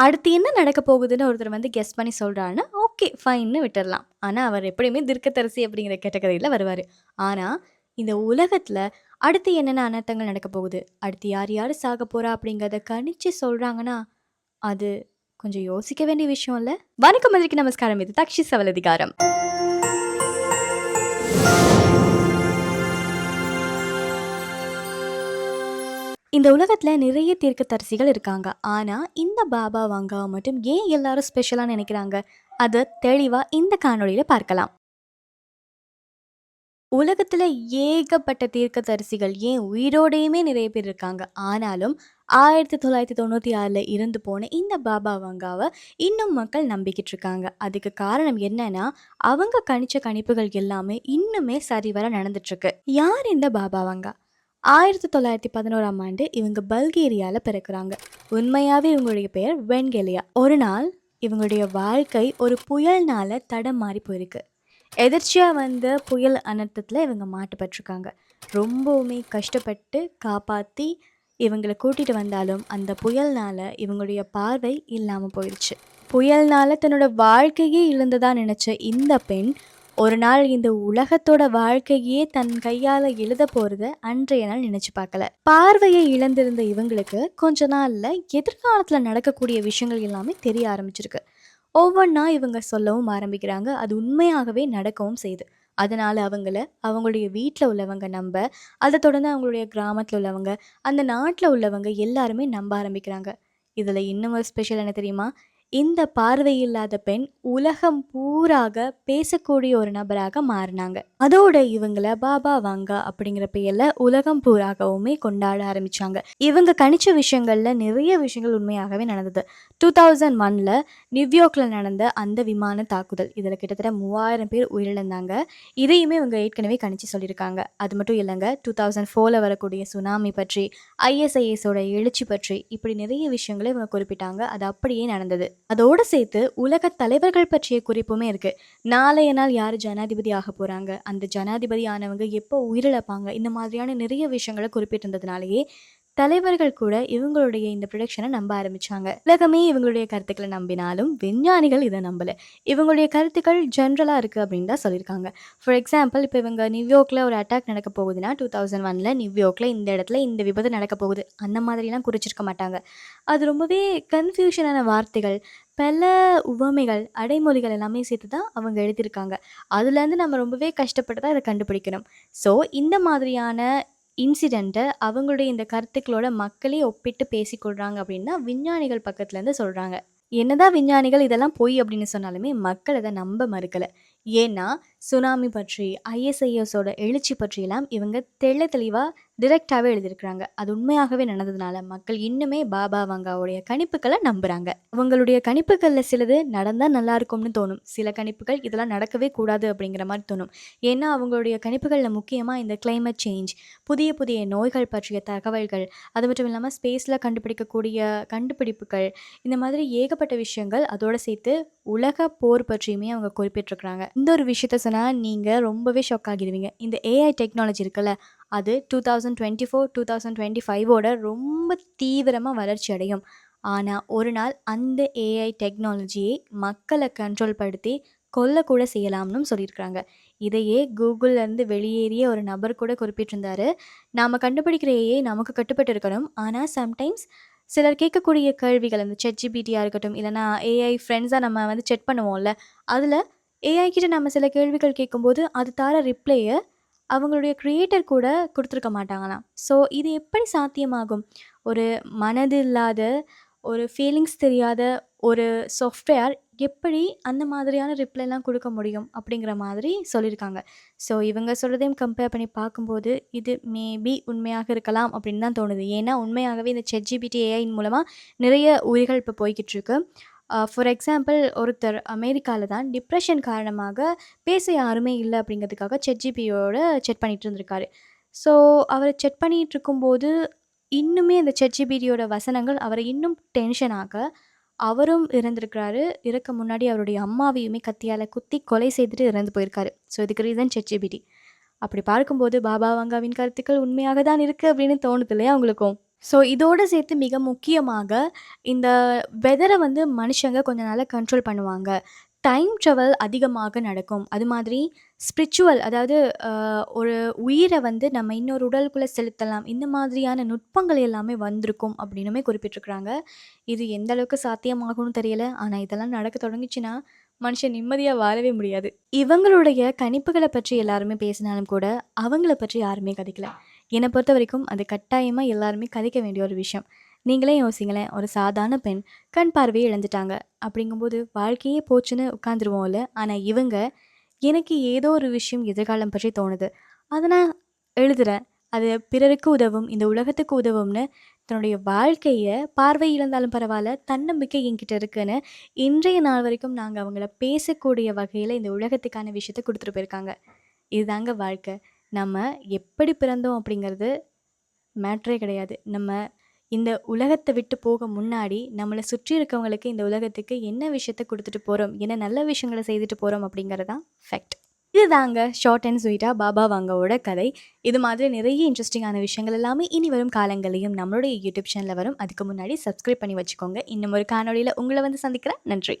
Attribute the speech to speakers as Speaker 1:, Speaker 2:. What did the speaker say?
Speaker 1: அடுத்து என்ன நடக்க போகுதுன்னு ஒருத்தர் வந்து கெஸ் பண்ணி சொல்கிறாருன்னா ஓகே ஃபைன்னு விட்டுடலாம் ஆனால் அவர் எப்படியுமே தீர்க்கதரிசி அப்படிங்கிற கேட்டகரியில் வருவார் ஆனால் இந்த உலகத்தில் அடுத்து என்னென்ன அனர்த்தங்கள் நடக்க போகுது? அடுத்து யார் யார் சாக போகிறா அப்படிங்கிறத கணிச்சு சொல்கிறாங்கன்னா அது கொஞ்சம் யோசிக்க வேண்டிய விஷயம் இல்லை வணக்கம் மதுரைக்கு நமஸ்காரம். இது தக்ஷி சவலதிகாரம். இந்த உலகத்தில் நிறைய தீர்க்கதரிசிகள் இருக்காங்க. ஆனால் இந்த பாபா வாங்காவை மட்டும் ஏன் எல்லாரும் ஸ்பெஷலாக நினைக்கிறாங்க? அதை தெளிவாக இந்த காணொலியில் பார்க்கலாம். உலகத்தில் ஏகப்பட்ட தீர்க்கதரிசிகள் ஏன் உயிரோடையுமே நிறைய பேர் இருக்காங்க. ஆனாலும் ஆயிரத்தி தொள்ளாயிரத்தி தொண்ணூற்றி ஆறில் இருந்து போன இந்த பாபா வங்காவை இன்னும் மக்கள் நம்பிக்கிட்டு இருக்காங்க. அதுக்கு காரணம் என்னன்னா, அவங்க கணிச்ச கணிப்புகள் எல்லாமே இன்னுமே சரிவர நடந்துட்டுருக்கு யார் இந்த பாபா வங்கா 1911ஆம் ஆண்டு இவங்க பல்கேரியால பிறக்கிறாங்க உண்மையாவே இவங்களுடைய பெயர் வெண்கெலியா ஒரு நாள் இவங்களுடைய வாழ்க்கை ஒரு புயல்னால தடம் மாறி போயிருக்கு. எதிர்ச்சியா வந்த புயல் அனர்த்தத்துல இவங்க மாட்டுப்பட்டிருக்காங்க. ரொம்பவுமே கஷ்டப்பட்டு காப்பாத்தி இவங்களை கூட்டிட்டு வந்தாலும், அந்த புயல்னால இவங்களுடைய பார்வை இல்லாம போயிடுச்சு புயல்னால தன்னோட வாழ்க்கையே இழந்ததா நினைச்ச இந்த பெண், ஒரு நாள் இந்த உலகத்தோட வாழ்க்கையே தன் கையால எழுதப் போறத அன்றைய நாள் நினைச்சு பார்க்கல. பார்வையை இழந்திருந்த இவங்களுக்கு கொஞ்ச நாள்ல எதிர்காலத்துல நடக்கக்கூடிய விஷயங்கள் எல்லாமே தெரிய ஆரம்பிச்சிருக்கு. ஒவ்வொன்றா இவங்க சொல்லவும் ஆரம்பிக்கிறாங்க. அது உண்மையாகவே நடக்கவும் செய்யுது. அதனால் அவங்கள அவங்களுடைய வீட்டில் உள்ளவங்க நம்ப, அதை தொடர்ந்து அவங்களுடைய கிராமத்தில் உள்ளவங்க, அந்த நாட்டில் உள்ளவங்க எல்லாருமே நம்ப ஆரம்பிக்கிறாங்க. இதில் இன்னும் ஒரு ஸ்பெஷல் என்ன தெரியுமா? இந்த பார்வையில்லாத பெண் உலகம் பூராக பேசக்கூடிய ஒரு நபராக மாறினாங்க அதோட இவங்கள பாபா வாங்கா அப்படிங்கிற பெயர்ல உலகம் பூராகவுமே கொண்டாட ஆரம்பிச்சாங்க. இவங்க கணிச்ச விஷயங்கள்ல நிறைய விஷயங்கள் உண்மையாகவே நடந்தது. 2001ல நியூயார்க்ல நடந்த அந்த விமான தாக்குதல். இதுல கிட்டத்தட்ட 3000 பேர் உயிரிழந்தாங்க. இதையுமே இவங்க ஏற்கனவே கணிச்சு சொல்லியிருக்காங்க. அது மட்டும் இல்லைங்க டூ தௌசண்ட் ஃபோர்ல வரக்கூடிய சுனாமி பற்றி, ஐஎஸ்ஐஎஸோட எழுச்சி பற்றி இப்படி நிறைய விஷயங்களை இவங்க குறிப்பிட்டாங்க. அது அப்படியே நடந்தது. அதோட சேர்த்து உலக தலைவர்கள் பற்றிய குறிப்புமே இருக்கு. நாளைய நாள் யாரு ஜனாதிபதி ஆகப் போறாங்க? அந்த ஜனாதிபதி ஆனவங்க எப்போ உயிரிழப்பாங்க? இந்த மாதிரியான நிறைய விஷயங்கள குறிப்பிட்டிருந்ததுனாலேயே தலைவர்கள் கூட இவங்களுடைய இந்த ப்ரொடக்ஷனை நம்ப ஆரம்பிச்சாங்க. உலகமே இவங்களுடைய கருத்துக்களை நம்பினாலும், விஞ்ஞானிகள் இதை நம்பலை இவங்களுடைய கருத்துக்கள் ஜென்ரலாக இருக்குது அப்படின்னு தான் சொல்லியிருக்காங்க. ஃபார் எக்ஸாம்பிள் இப்போ இவங்க நியூயார்க்கில் ஒரு அட்டாக் நடக்கப் போகுதுன்னா, டூ தௌசண்ட் ஒனில் நியூயார்க்கில் இந்த இடத்துல இந்த விபத்து நடக்க போகுது. அந்த மாதிரிலாம் குறிச்சிருக்க மாட்டாங்க. அது ரொம்பவே கன்ஃப்யூஷனான வார்த்தைகள், பல உவமைகள், அடைமொழிகள் எல்லாமே சேர்த்து தான் அவங்க எழுதியிருக்காங்க. அதுலேருந்து நம்ம ரொம்பவே கஷ்டப்பட்டு தான் இதை கண்டுபிடிக்கணும். ஸோ இந்த மாதிரியான இன்சிடெண்ட்டை அவங்களுடைய இந்த கருத்துக்களோட மக்களே ஒப்பிட்டு பேசிக்கொள்கிறாங்க அப்படின்னா விஞ்ஞானிகள் பக்கத்துலேருந்து சொல்கிறாங்க என்னதான் விஞ்ஞானிகள் இதெல்லாம் பொய் அப்படின்னு சொன்னாலுமே, மக்கள் அதை நம்ப மறுக்கலை. ஏன்னா, சுனாமி பற்றி, ஐஎஸ்ஐஎஸோட எழுச்சி பற்றியெல்லாம் இவங்க தெள்ள தெளிவாக டிரெக்டாகவே எழுதியிருக்காங்க. அது உண்மையாகவே நடந்ததுனால மக்கள் இன்னுமே பாபா வங்காவுடைய கணிப்புகளை நம்புகிறாங்க அவங்களுடைய கணிப்புகளில் சிலது நடந்தால் நல்லா இருக்கும்னு தோணும். சில கணிப்புகள் இதெல்லாம் நடக்கவே கூடாது அப்படிங்கிற மாதிரி தோணும். ஏன்னா, அவங்களுடைய கணிப்புகளில் முக்கியமாக இந்த கிளைமேட் சேஞ்ச், புதிய புதிய நோய்கள் பற்றிய தகவல்கள், அது மட்டும் இல்லாமல் ஸ்பேஸில் கண்டுபிடிக்கக்கூடிய கண்டுபிடிப்புகள், இந்த மாதிரி ஏகப்பட்ட விஷயங்கள் அதோடு சேர்த்து உலக போர் பற்றியுமே அவங்க குறிப்பிட்டிருக்கிறாங்க இந்த ஒரு விஷயத்த பர்சனாக நீங்கள் ரொம்பவே ஷாக் ஆகிடுவீங்க இந்த ஏஐ டெக்னாலஜி இருக்குல்ல, அது 2024, 2025ஓட ரொம்ப தீவிரமாக வளர்ச்சி அடையும். ஆனால் ஒரு நாள் அந்த ஏஐ டெக்னாலஜியை மக்களை கண்ட்ரோல் படுத்தி கொல்லக்கூட செய்யலாம்னு சொல்லியிருக்காங்க. இதையே கூகுள்லேருந்து வெளியேறிய ஒரு நபர் கூட குறிப்பிட்டிருந்தாரு. நாம் கண்டுபிடிக்கிற ஏஐ நமக்கு கட்டுப்பட்டு இருக்கணும். ஆனால் சம்டைம்ஸ் சிலர் கேட்கக்கூடிய கேள்விகள் அந்த ChatGPTயா இருக்கட்டும், இல்லைனா ஏஐ ஃப்ரெண்ட்ஸாக நம்ம வந்து செட் பண்ணுவோம்ல, அதில் ஏஐ கிட்ட நம்ம சில கேள்விகள் கேட்கும்போது, அது தர ரிப்ளையை அவங்களுடைய க்ரியேட்டர் கூட கொடுத்துருக்க மாட்டாங்களாம். ஸோ இது எப்படி சாத்தியமாகும்? ஒரு மனது இல்லாத, ஒரு ஃபீலிங்ஸ் தெரியாத ஒரு சாஃப்ட்வேர் எப்படி அந்த மாதிரியான ரிப்ளைலாம் கொடுக்க முடியும்? அப்படிங்கிற மாதிரி சொல்லியிருக்காங்க. ஸோ இவங்க சொல்கிறதையும் கம்பேர் பண்ணி பார்க்கும்போது, இது மேபி உண்மையாக இருக்கலாம் அப்படின்னு தான் தோணுது. ஏன்னா, உண்மையாகவே இந்த செட்ஜிபிடி ஏஐயின் மூலமாக நிறைய உயிர்கள் இப்போ போய்கிட்டு இருக்கு. ஃபார் எக்ஸாம்பிள் ஒருத்தர் அமெரிக்காவில் தான் டிப்ரெஷன் காரணமாக பேச யாருமே இல்லை அப்படிங்கிறதுக்காக செட்ஜிபியோட செக் பண்ணிட்டு இருந்திருக்காரு. ஸோ அவரை செக் பண்ணிட்டு இருக்கும்போது, இன்னுமே அந்த ChatGPTயோட வசனங்கள் அவரை இன்னும் டென்ஷன் ஆக, அவரும் இறந்திருக்கிறாரு. இறக்க முன்னாடி அவருடைய அம்மாவையுமே கத்தியால் குத்தி கொலை செய்துட்டு இறந்து போயிருக்காரு. ஸோ இதுக்கு ரீசன் செட்ஜிபிடி அப்படி பார்க்கும்போது பாபா வங்காவின் கருத்துக்கள் உண்மையாக தான் இருக்குது அப்படின்னு தோணுது இல்லையா உங்களுக்கும்? ஸோ இதோட சேர்த்து மிக முக்கியமாக இந்த வெதரை வந்து மனுஷங்க கொஞ்ச நாளாக கண்ட்ரோல் பண்ணுவாங்க. டைம் ட்ராவல் அதிகமாக நடக்கும். அது மாதிரி ஸ்பிரிச்சுவல் அதாவது ஒரு உயிரை வந்து நம்ம இன்னொரு உடலுக்குள்ளே செலுத்தலாம். இந்த மாதிரியான நுட்பங்கள் எல்லாமே வந்திருக்கும் அப்படின்னுமே குறிப்பிட்டிருக்கிறாங்க. இது எந்த அளவுக்கு சாத்தியமாகும்னு தெரியல. ஆனால் இதெல்லாம் நடக்க தொடங்குச்சுன்னா, மனுஷன் நிம்மதியாக வாழவே முடியாது. இவங்களுடைய கணிப்புகளை பற்றி எல்லாருமே பேசினாலும் கூட, அவங்கள பற்றி யாருமே கதைக்கல. என்னை பொறுத்த வரைக்கும் அது கட்டாயமாக எல்லாருமே கதைக்க வேண்டிய ஒரு விஷயம். நீங்களே யோசிங்களேன், ஒரு சாதாரண பெண் கண் பார்வையை இழந்துட்டாங்க. அப்படிங்கும்போது வாழ்க்கையே போச்சுன்னு உட்காந்துருவோம்ல. ஆனால் இவங்க, எனக்கு ஏதோ ஒரு விஷயம் எதிர்காலம் பற்றி தோணுது. அதை நான் எழுதுகிறேன் அது பிறருக்கு உதவும், இந்த உலகத்துக்கு உதவும்னு தன்னுடைய வாழ்க்கையை பார்வை இழந்தாலும் பரவாயில்ல தன்னம்பிக்கை என்கிட்ட இருக்குன்னு இன்றைய நாள் வரைக்கும் நாங்கள் அவங்கள பேசக்கூடிய வகையில் இந்த உலகத்துக்கான விஷயத்த கொடுத்துட்டு போயிருக்காங்க. இதுதாங்க வாழ்க்கை. நம்ம எப்படி பிறந்தோம் அப்படிங்கிறது மேட்ரே கிடையாது. நம்ம இந்த உலகத்தை விட்டு போக முன்னாடி, நம்மளை சுற்றி இருக்கவங்களுக்கு இந்த உலகத்துக்கு என்ன விஷயத்த கொடுத்துட்டு போகிறோம் என்ன நல்ல விஷயங்கள செய்துட்டு போகிறோம் அப்படிங்கிறது தான் ஃபேக்ட். இதுதாங்க ஷார்ட் அண்ட் ஸ்வீட்டா பாபா வாங்கோட கதை. இது மாதிரி நிறைய இன்ட்ரெஸ்டிங்கான விஷயங்கள் எல்லாமே இனி வரும் காலங்களையும் நம்மளுடைய யூடியூப் சேனலில் வரும். அதுக்கு முன்னாடி சப்ஸ்கிரைப் பண்ணி வச்சுக்கோங்க. இன்னும் ஒரு காணொலியில் உங்களை வந்து சந்திக்கிறேன். நன்றி.